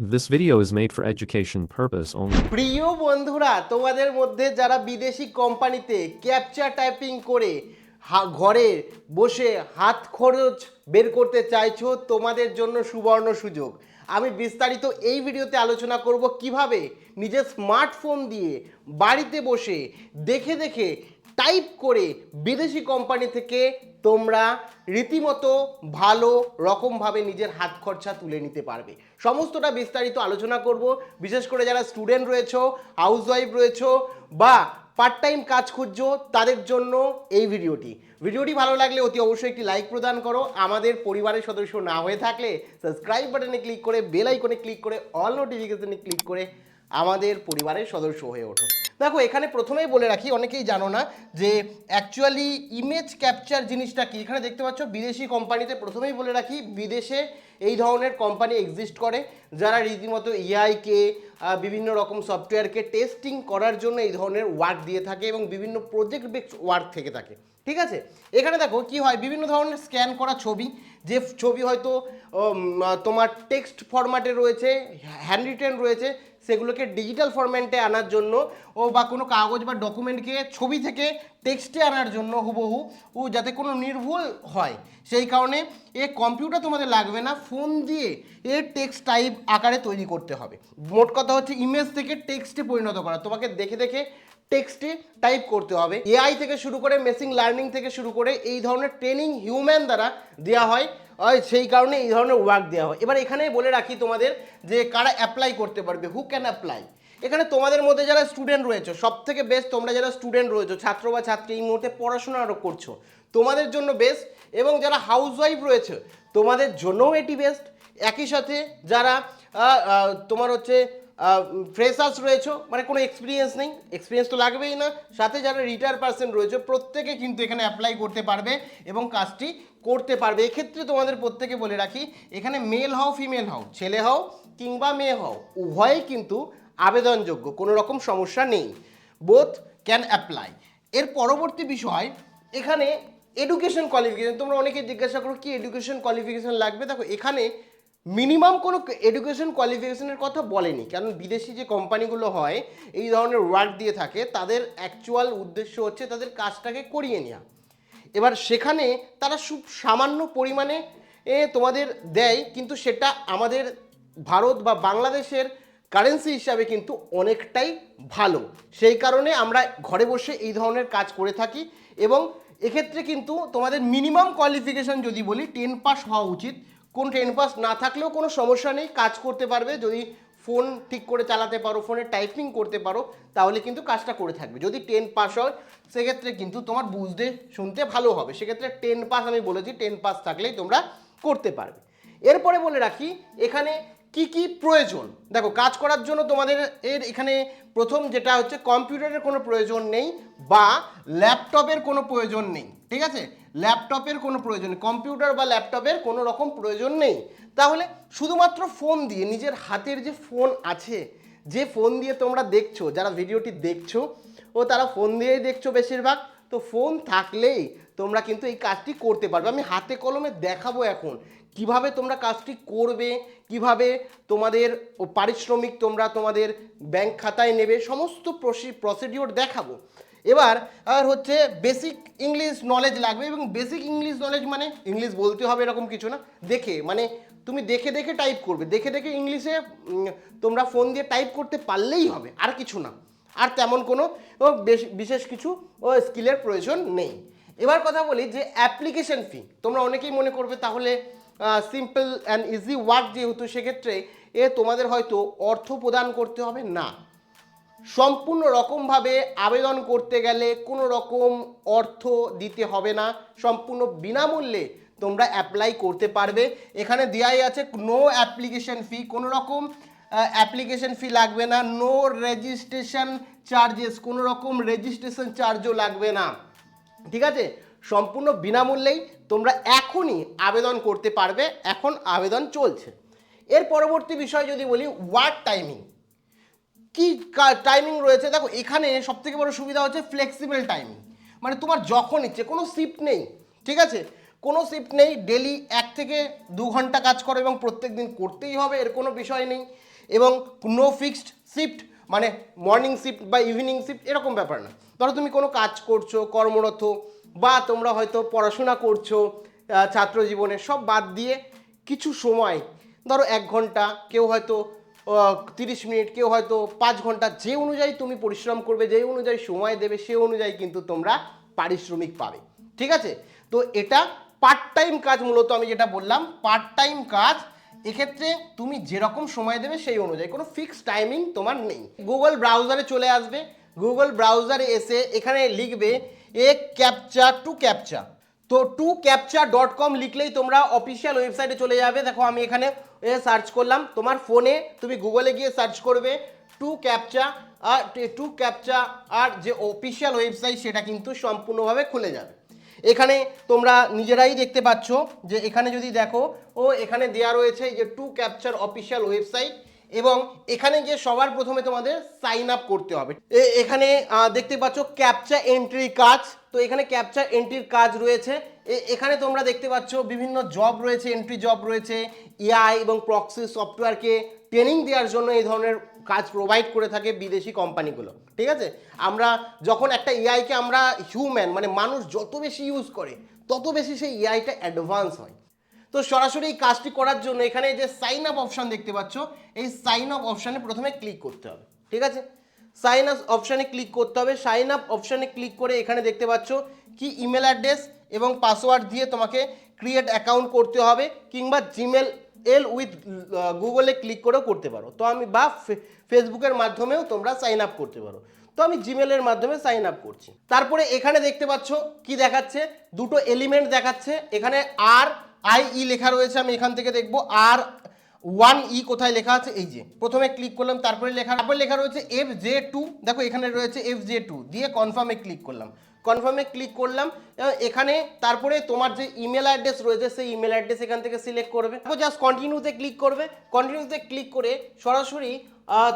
This video is made for education purpose only. প্রিয় বন্ধুরা, তোমাদের মধ্যে যারা বিদেশি কোম্পানিতে ক্যাপচার টাইপিং করে ঘরে বসে হাত খরচ বের করতে চাইছো, তোমাদের জন্য সুবর্ণ সুযোগ আমি বিস্তারিত এই ভিডিওতে আলোচনা করব কীভাবে নিজের স্মার্টফোন দিয়ে বাড়িতে বসে দেখে দেখে টাইপ করে বিদেশি কোম্পানি থেকে তোমরা রীতিমতো ভালো রকমভাবে নিজের হাত খরচা তুলে নিতে পারবে সমস্তটা বিস্তারিত আলোচনা করব। বিশেষ করে যারা স্টুডেন্ট রয়েছো হাউসওয়াইফ রয়েছো বা পার্ট টাইম কাজ খুঁজছো, তাদের জন্য এই ভিডিওটি। ভিডিওটি ভালো লাগলে অতি অবশ্যই একটি লাইক প্রদান করো। আমাদের পরিবারের সদস্য না হয়ে থাকলে সাবস্ক্রাইব বাটনে ক্লিক করে বেল আইকনে ক্লিক করে অল নোটিফিকেশনে ক্লিক করে আমাদের পরিবারের সদস্য হয়ে ওঠো। দেখো, এখানে প্রথমেই বলে রাখি, অনেকেই জানো না যে অ্যাকচুয়ালি ইমেজ ক্যাপচার জিনিসটা কি? এখানে দেখতে পাচ্ছ, বিদেশি কোম্পানিতে প্রথমেই বলে রাখি, বিদেশে এই ধরনের কোম্পানি এক্সিস্ট করে, যারা রীতিমতো এআইকে বিভিন্ন রকম সফটওয়্যারকে টেস্টিং করার জন্য এই ধরনের ওয়ার্ক দিয়ে থাকে এবং বিভিন্ন প্রজেক্ট বেসড ওয়ার্ক থেকে থাকে। ঠিক আছে? এখানে দেখো, কি হয়? বিভিন্ন ধরনের স্ক্যান করা ছবি, যে ছবি হয়তো তোমার টেক্সট ফরম্যাটে রয়েছে হ্যান্ড রিটেন রয়েছে সেগুলোকে ডিজিটাল ফরম্যাটে আনার জন্য ও বা কোনো কাগজ বা ডকুমেন্টকে ছবি থেকে টেক্সটে আনার জন্য হুবহু ও যাতে কোনো নির্ভুল হয়। সেই কারণে এ কম্পিউটার তোমাদের লাগবে না ফোন দিয়ে এ টেক্সট টাইপ আকারে তৈরি করতে হবে। মোট কথা হচ্ছে ইমেজ থেকে টেক্সটে পরিণত করা। তোমাকে দেখে দেখে টেক্সটে টাইপ করতে হবে। এআই থেকে শুরু করে মেশিন লার্নিং থেকে শুরু করে এই ধরনের ট্রেনিং হিউম্যান দ্বারা দেওয়া হয়। সেই কারণে এই ধরনের ওয়ার্ক দেওয়া হয়। এবার এখানেই বলে রাখি তোমাদের যে কারা অ্যাপ্লাই করতে পারবে হু ক্যান অ্যাপ্লাই এখানে তোমাদের মধ্যে যারা স্টুডেন্ট রয়েছে সব থেকে বেস্ট তোমরা যারা স্টুডেন্ট রয়েছে, ছাত্র বা ছাত্রী এই মুহূর্তে পড়াশোনা আরও করছ, তোমাদের জন্য বেস্ট এবং যারা হাউসওয়াইফ রয়েছে, তোমাদের জন্যও এটি বেস্ট একই সাথে যারা তোমার হচ্ছে ফ্রেশার্স রয়েছে মানে কোনো এক্সপিরিয়েন্স নেই এক্সপিরিয়েন্স তো লাগবেই না। সাথে যারা রিটায়ার পার্সন রয়েছে, প্রত্যেকে কিন্তু এখানে অ্যাপ্লাই করতে পারবে এবং কাজটি করতে পারবে। এক্ষেত্রে তোমাদের প্রত্যেকে বলে রাখি, এখানে মেল হও ফিমেল হও, ছেলে হও কিংবা মেয়ে হও উভয়ই কিন্তু আবেদনযোগ্য, কোনো রকম সমস্যা নেই। বোথ ক্যান অ্যাপ্লাই এর পরবর্তী বিষয়, এখানে এডুকেশন কোয়ালিফিকেশান তোমরা অনেকে জিজ্ঞাসা করো, কি এডুকেশন কোয়ালিফিকেশান লাগবে? দেখো, এখানে মিনিমাম কোনো এডুকেশন কোয়ালিফিকেশনের কথা বলেনি। কারণ বিদেশি যে কোম্পানিগুলো হয় এই ধরনের ওয়ার্ক দিয়ে থাকে তাদের অ্যাকচুয়াল উদ্দেশ্য হচ্ছে তাদের কাজটাকে করিয়ে নেওয়া এবার সেখানে তারা খুব সামান্য পরিমাণে এ, তোমাদের দেয় কিন্তু সেটা আমাদের ভারত বা বাংলাদেশের কারেন্সি হিসাবে কিন্তু অনেকটাই ভালো। সেই কারণে আমরা ঘরে বসে এই ধরনের কাজ করে থাকি এবং এক্ষেত্রে কিন্তু তোমাদের মিনিমাম কোয়ালিফিকেশন যদি বলি টেন পাস হওয়া উচিত। কোন টেন পাস না থাকলেও কোনো সমস্যা নেই, কাজ করতে পারবে। যদি ফোন ঠিক করে চালাতে পারো ফোনে টাইপিং করতে পারো, তাহলে কিন্তু কাজটা করে থাকবে। যদি টেন পাস হয়, সেক্ষেত্রে কিন্তু তোমার বুঝতে, শুনতে ভালো হবে। সেক্ষেত্রে টেন পাস আমি বলেছি টেন পাস থাকলেই তোমরা করতে পারবে। এরপরে বলে রাখি, এখানে কি কি প্রয়োজন? দেখো, কাজ করার জন্য তোমাদের এর এখানে প্রথম যেটা হচ্ছে কম্পিউটারের কোনো প্রয়োজন নেই বা ল্যাপটপের কোনো প্রয়োজন নেই। ঠিক আছে? ল্যাপটপের কোনো প্রয়োজন নেই, কম্পিউটার বা ল্যাপটপের কোনো রকম প্রয়োজন নেই। তাহলে শুধুমাত্র ফোন দিয়ে, নিজের হাতের যে ফোন আছে, যে ফোন দিয়ে তোমরা দেখছ, যারা ভিডিওটি দেখছ, ও তারা ফোন দিয়েই দেখছ বেশিরভাগ, তো ফোন থাকলেই তোমরা কিন্তু এই কাজটি করতে পারবে। আমি হাতে কলমে দেখাবো এখন কীভাবে তোমরা কাজটি করবে, কীভাবে তোমাদের পারিশ্রমিক তোমরা তোমাদের ব্যাংক খাতায় নেবে, সমস্ত প্রসিডিওর দেখাবো। এবার, আর হচ্ছে বেসিক ইংলিশ নলেজ লাগবে এবং বেসিক ইংলিশ নলেজ মানে ইংলিশ বলতে হবে এরকম কিছু না। দেখে মানে তুমি দেখে দেখে টাইপ করবে। দেখে দেখে ইংলিশে তোমরা ফোন দিয়ে টাইপ করতে পারলেই হবে, আর কিছু না। আর তেমন কোনো বিশেষ কিছু, ও স্কিলের প্রয়োজন নেই। এবার কথা বলি যে অ্যাপ্লিকেশন ফি তোমরা অনেকেই মনে করবে তাহলে সিম্পল অ্যান্ড ইজি ওয়ার্ক যেহেতু, সেক্ষেত্রে এ তোমাদের হয়তো অর্থ প্রদান করতে হবে না। সম্পূর্ণ রকমভাবে আবেদন করতে গেলে কোনো রকম অর্থ দিতে হবে না। সম্পূর্ণ বিনামূল্যে তোমরা অ্যাপ্লাই করতে পারবে। এখানে দেওয়াই আছে নো অ্যাপ্লিকেশন ফি কোনো রকম অ্যাপ্লিকেশন ফি লাগবে না নো রেজিস্ট্রেশন চার্জেস কোনো রকম রেজিস্ট্রেশন চার্জও লাগবে না। ঠিক আছে? সম্পূর্ণ বিনামূল্যেই তোমরা এখনই আবেদন করতে পারবে। এখন আবেদন চলছে। এর পরবর্তী বিষয় যদি বলি ওয়ার্ক টাইমিং কি টাইমিং রয়েছে? দেখো, এখানে সব থেকে বড় সুবিধা হচ্ছে ফ্লেক্সিবল টাইমিং মানে তোমার যখন ইচ্ছে, কোনো শিফট নেই, ঠিক আছে? কোনো শিফট নেই ডেলি এক থেকে দু ঘণ্টা কাজ করো এবং প্রত্যেক দিন করতেই হবে, এর কোনো বিষয় নেই। এবং নো ফিক্সড শিফট মানে মর্নিং শিফট বা ইভিনিং শিফট এরকম ব্যাপার না। ধরো, তুমি কোনো কাজ করছ, কর্মরত, বা তোমরা হয়তো পড়াশোনা করছ ছাত্র জীবনে সব বাদ দিয়ে কিছু সময়, ধরো এক ঘণ্টা, কেউ হয়তো তিরিশ মিনিট, কেউ হয়তো পাঁচ ঘণ্টা যে অনুযায়ী তুমি পরিশ্রম করবে, যে অনুযায়ী সময় দেবে, সে অনুযায়ী কিন্তু তোমরা পারিশ্রমিক পাবে। ঠিক আছে? তো এটা পার্ট টাইম কাজ মূলত আমি যেটা বললাম পার্ট টাইম কাজ, এক্ষেত্রে তুমি যেরকম সময় দেবে সেই অনুযায়ী, কোনো ফিক্সড টাইমিং তোমার নেই। গুগল ব্রাউজারে চলে আসবে গুগল ব্রাউজারে এসে এখানে লিখবে এ ক্যাপচা টু ক্যাপচা তো টু ক্যাপচা ডট কম লিখলেই তোমরা অফিসিয়াল ওয়েবসাইটে চলে যাবে। দেখো, আমি এখানে সার্চ করলাম। তোমার ফোনে তুমি গুগলে গিয়ে সার্চ করবে টু ক্যাপচা আর টু ক্যাপচা আর যে অফিসিয়াল ওয়েবসাইট সেটা কিন্তু সম্পূর্ণভাবে খুলে যাবে। এখানে তোমরা নিজেরাই দেখতে পাচ্ছ যে এখানে যদি দেখো, ও এখানে দেওয়া রয়েছে যে টু ক্যাপচার অফিসিয়াল ওয়েবসাইট এবং এখানে গিয়ে সবার প্রথমে তোমাদের সাইন আপ করতে হবে। এখানে দেখতে পাচ্ছ ক্যাপচা এন্ট্রি কাজ। তো এখানে ক্যাপচা এন্ট্রির কাজ রয়েছে। এখানে তোমরা দেখতে পাচ্ছ বিভিন্ন জব রয়েছে এন্ট্রি জব রয়েছে এআই এবং প্রক্সি সফটওয়্যারকে ট্রেনিং দেওয়ার জন্য এই ধরনের কাজ প্রোভাইড করে থাকে বিদেশি কোম্পানিগুলো ঠিক আছে? আমরা যখন একটা এআইকে আমরা হিউম্যান মানে মানুষ যত বেশি ইউজ করে, তত বেশি সেই এআইটা অ্যাডভান্স হয়। তো সরাসরি এই কাজটি করার জন্য এখানে যে সাইন আপ অপশান দেখতে পাচ্ছ, এই সাইন আপ অপশানে প্রথমে ক্লিক করতে হবে, ঠিক আছে? সাইন আপ অপশানে ক্লিক করতে হবে সাইন আপ অপশানে ক্লিক করে এখানে দেখতে পাচ্ছ কি ইমেল অ্যাড্রেস এবং পাসওয়ার্ড দিয়ে তোমাকে ক্রিয়েট অ্যাকাউন্ট করতে হবে কিংবা জিমেল এল উইথ গুগলে ক্লিক করেও করতে পারো। তো আমি বা ফেসবুকের মাধ্যমেও তোমরা সাইন আপ করতে পারো। তো আমি জিমেলের মাধ্যমে সাইন আপ করছি। তারপরে এখানে দেখতে পাচ্ছ কি দেখাচ্ছে? দুটো এলিমেন্ট দেখাচ্ছে। এখানে আর আই ই লেখা রয়েছে, আমি এখান থেকে দেখব। আর ওয়ান ই কোথায় লেখা আছে? এই যে, প্রথমে ক্লিক করলাম, তারপরে লেখা তারপরে লেখা রয়েছে এফ জে টু দেখো, এখানে রয়েছে এফ জে টু দিয়ে কনফার্মে ক্লিক করলাম। কনফার্মে ক্লিক করলাম এখানে তারপরে তোমার যে ইমেল অ্যাড্রেস রয়েছে, সেই ইমেল অ্যাড্রেস এখান থেকে সিলেক্ট করবে। তারপর জাস্ট কন্টিনিউতে ক্লিক করবে। কন্টিনিউতে ক্লিক করে সরাসরি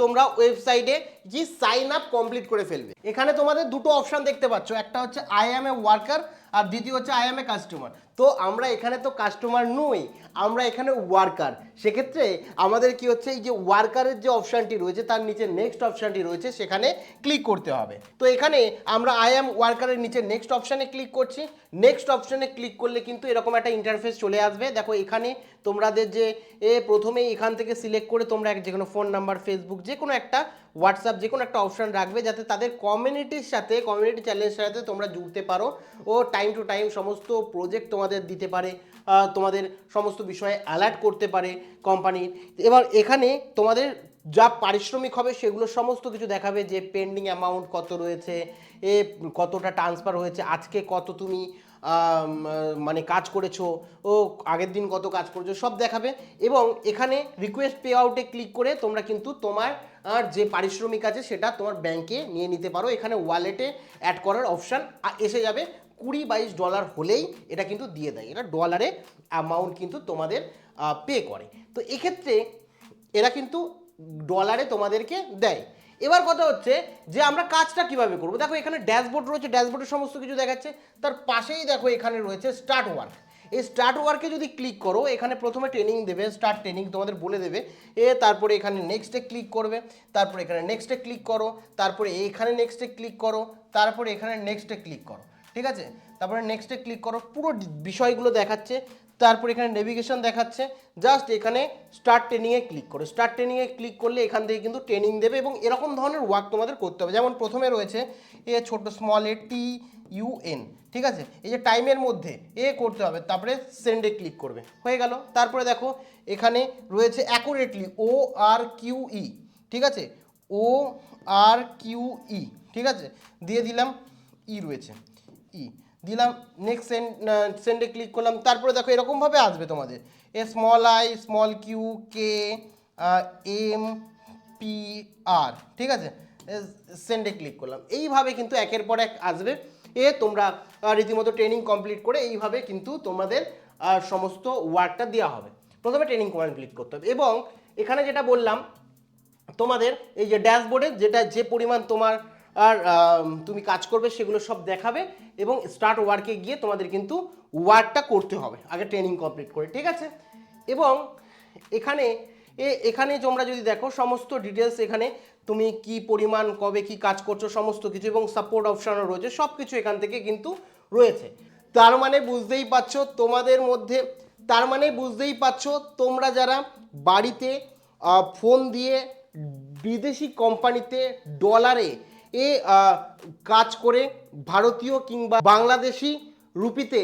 তোমরা ওয়েবসাইটে যে সাইন আপ কমপ্লিট করে ফেলবে। এখানে তোমাদের দুটো অপশন দেখতে পাচ্ছ। একটা হচ্ছে আই অ্যাম এ ওয়ার্কার আর দ্বিতীয় হচ্ছে আই এম এ কাস্টমার তো আমরা এখানে তো কাস্টমার নই, আমরা এখানে ওয়ার্কার সেক্ষেত্রে আমাদের কি হচ্ছে, এই যে ওয়ার্কারের যে অপশানটি রয়েছে, তার নিচে নেক্সট অপশানটি রয়েছে, সেখানে ক্লিক করতে হবে। তো এখানে আমরা আই অ্যাম ওয়ার্কারের নিচে নেক্সট অপশানে ক্লিক করছি। নেক্সট অপশানে ক্লিক করলে কিন্তু এরকম একটা ইন্টারফেস চলে আসবে। দেখো, এখানে তোমাদের যে, এ প্রথমেই এখান থেকে সিলেক্ট করে তোমরা যে কোনো ফোন নাম্বার ফেসবুক যে কোনো একটা হোয়াটসঅ্যাপ যে কোনো একটা অপশান রাখবে যাতে তাদের কমিউনিটির সাথে কমিউনিটি চ্যালেঞ্জের সাথে তোমরা জুড়তে পারো ও টাইম টু টাইম সমস্ত প্রজেক্ট তোমাদের দিতে পারে তোমাদের সমস্ত বিষয়ে অ্যালার্ট করতে পারে কোম্পানির এবার এখানে তোমাদের যা পারিশ্রমিক হবে সেগুলো সমস্ত কিছু দেখাবে যে পেন্ডিং অ্যামাউন্ট কত রয়েছে, এ কতটা ট্রান্সফার হয়েছে, আজকে কত তুমি মানে কাজ করেছ, ও আগের দিন কত কাজ করেছ, সব দেখাবে। এবং এখানে রিকোয়েস্ট পে আউটে ক্লিক করে তোমরা কিন্তু তোমার আর যে পারিশ্রমিক আছে সেটা তোমার ব্যাংকে নিয়ে নিতে পারো। এখানে ওয়ালেটে অ্যাড করার অপশান এসে যাবে। কুড়ি বাইশ ডলার হলেই এটা কিন্তু দিয়ে দেয়। এটা ডলারে অ্যামাউন্ট কিন্তু তোমাদের পে করে। তো এক্ষেত্রে এরা কিন্তু ডলারে তোমাদেরকে দেয়। এবার কথা হচ্ছে যে আমরা কাজটা কীভাবে করব? দেখো এখানে ড্যাশবোর্ড রয়েছে। ড্যাশবোর্ডের সমস্ত কিছু দেখাচ্ছে। তার পাশেই দেখো এখানে রয়েছে স্টার্ট ওয়ার্ক এই স্টার্ট ওয়ার্কে যদি ক্লিক করো, এখানে প্রথমে ট্রেনিং দেবে স্টার্ট ট্রেনিং তোমাদের বলে দেবে। এ তারপরে এখানে নেক্সটে ক্লিক করবে, তারপরে এখানে নেক্সটে ক্লিক করো, তারপরে এখানে নেক্সটে ক্লিক করো, তারপরে এখানে নেক্সটে ক্লিক করো, ঠিক আছে? তারপরে নেক্সটে ক্লিক করো, পুরো বিষয়গুলো দেখাচ্ছে, তারপর এখানে নেভিগেশন দেখাচ্ছে জাস্ট এখানে স্টার্ট ট্রেনিংয়ে ক্লিক করো। স্টার্ট ট্রেনিংয়ে ক্লিক করলে এখান থেকে কিন্তু ট্রেনিং দেবে এবং এরকম ধরনের ওয়ার্ক তোমাদের করতে হবে। যেমন প্রথমে রয়েছে, এ ছোট স্মল এ টি ইউএন ঠিক আছে? এই যে টাইমের মধ্যে এ করতে হবে, তারপরে সেন্ডে ক্লিক করবে। হয়ে গেল। তারপরে দেখো, এখানে রয়েছে অ্যাকুরেটলি ও আর কিউ ই ঠিক আছে? ও আর কিউ ই ঠিক আছে? দিয়ে দিলাম ই রয়েছে। ই দিলাম নেক্সট সেন্ড সেন্ডে ক্লিক করলাম। তারপরে দেখো এরকমভাবে আসবে তোমাদের। A small I small Q K M P R ঠিক আছে? সেন্ডে ক্লিক করলাম। এইভাবে কিন্তু একের পর এক আসবে। এ তোমরা রীতিমতো ট্রেনিং কমপ্লিট করে এইভাবে কিন্তু তোমাদের সমস্ত ওয়ার্কটা দেওয়া হবে। প্রথমে ট্রেনিং কমপ্লিট করতে হবে। এবং এখানে যেটা বললাম, তোমাদের এই যে ড্যাশবোর্ডে যেটা যে পরিমাণ তোমার, আর তুমি কাজ করবে সেগুলো সব দেখাবে এবং স্টার্ট ওয়ার্কে গিয়ে তোমাদের কিন্তু ওয়ার্কটা করতে হবে, আগে ট্রেনিং কমপ্লিট করে, ঠিক আছে? এবং এখানে এ, এখানে তোমরা যদি দেখো, সমস্ত ডিটেলস এখানে তুমি কি পরিমাণ, কবে কি কাজ করছ, সমস্ত কিছু এবং সাপোর্ট অপশানও রয়েছে সব কিছু এখান থেকে কিন্তু রয়েছে। তার মানে বুঝতেই পারছ, তোমাদের মধ্যে, তার মানে বুঝতেই পারছ, তোমরা যারা বাড়িতে ফোন দিয়ে বিদেশি কোম্পানিতে ডলারে এ কাজ করে ভারতীয় কিংবা বাংলাদেশি রুপিতে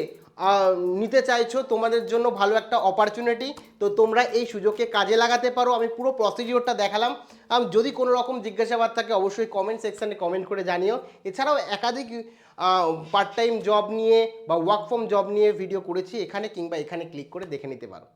নিতে চাইছো, তোমাদের জন্য ভালো একটা অপরচুনিটি তো তোমরা এই সুযোগকে কাজে লাগাতে পারো। আমি পুরো প্রসিডিওরটা দেখালাম। যদি কোনো রকম জিজ্ঞাসাবাদ থাকে, অবশ্যই কমেন্ট সেকশানে কমেন্ট করে জানিও। এছাড়াও একাধিক পার্ট টাইম জব নিয়ে বা ওয়ার্ক ফ্রম জব নিয়ে ভিডিও করেছি, এখানে কিংবা এখানে ক্লিক করে দেখে নিতে পারো।